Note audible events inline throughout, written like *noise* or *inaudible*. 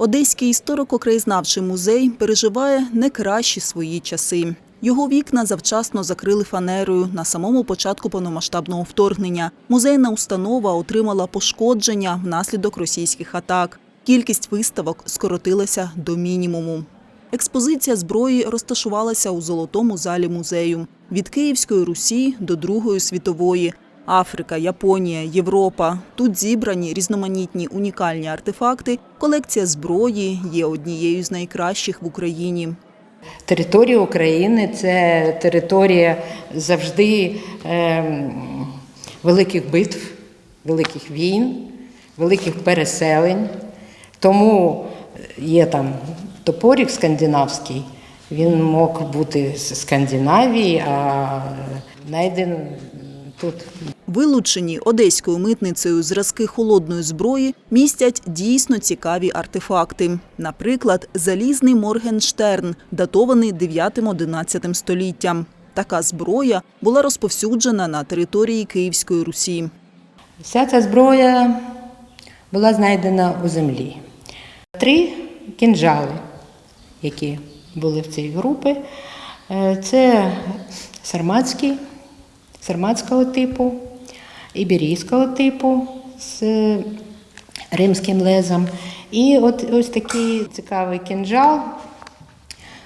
Одеський історико-краєзнавчий музей переживає не кращі свої часи. Його вікна завчасно закрили фанерою на самому початку повномасштабного вторгнення. Музейна установа отримала пошкодження внаслідок російських атак. Кількість виставок скоротилася до мінімуму. Експозиція зброї розташувалася у золотому залі музею від Київської Русі до Другої світової. Африка, Японія, Європа. Тут зібрані різноманітні унікальні артефакти. Колекція зброї є однією з найкращих в Україні. Територія України це територія завжди ем, великих битв, великих війн, великих переселень. Тому є там топорик скандинавський, він мог бути з Скандинавії, а знайден тут Вилучені одеською митницею зразки холодної зброї містять дійсно цікаві артефакти. Наприклад, залізний Моргенштерн, датований 9-11 століттям. Така зброя була розповсюджена на території Київської Русі. Вся ця зброя була знайдена у землі. Три кінжали, які були в цій групі, е, це сарматський, сарматського типу, іберійського типу з римським лезом. І от ось такий цікавий кінжал.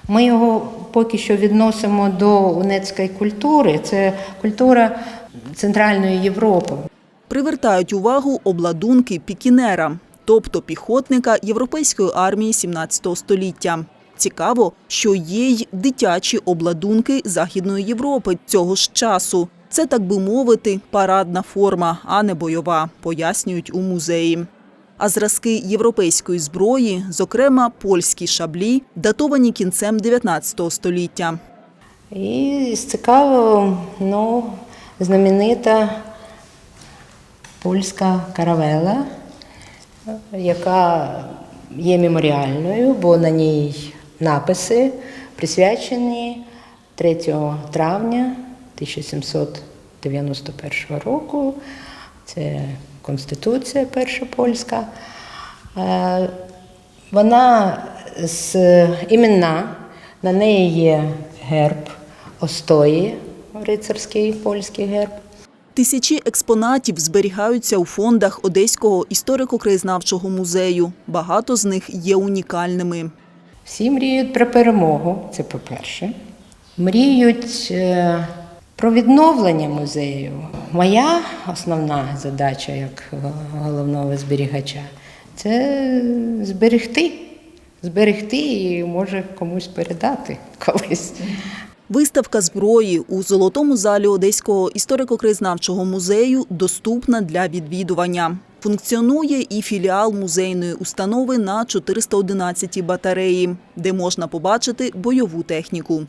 Ми його поки що відносимо до унецької культури. Це культура Центральної Європи. Привертають увагу обладунки пікінера, тобто піхотника європейської армії 17 століття. Цікаво, що є й дитячі обладунки Західної Європи цього ж часу. Це, так би мовити, парадна форма, а не бойова, пояснюють у музеї. А зразки європейської зброї, зокрема польські шаблі, датовані кінцем 19 століття. І з цікавого, ну, знаменита польська каравела, яка є меморіальною, бо на ній написи присвячені 3 травня 1791 року. Це Конституція перша польська. Е, Вона з іменна, на неї є герб Остої, рицарський польський герб. Тисячі експонатів зберігаються у фондах Одеського історико-краєзнавчого музею. Багато з них є унікальними. Всі мріють про перемогу, це по-перше. Мріють е, про відновлення музею. Моя основна задача як головного зберігача це зберегти. Зберегти і може комусь передати *laughs* колись. Виставка зброї у золотому залі Одеського історико-краєзнавчого музею доступна для відвідування. Функціонує і філіал музейної установи на 411 батареї, де можна побачити бойову техніку.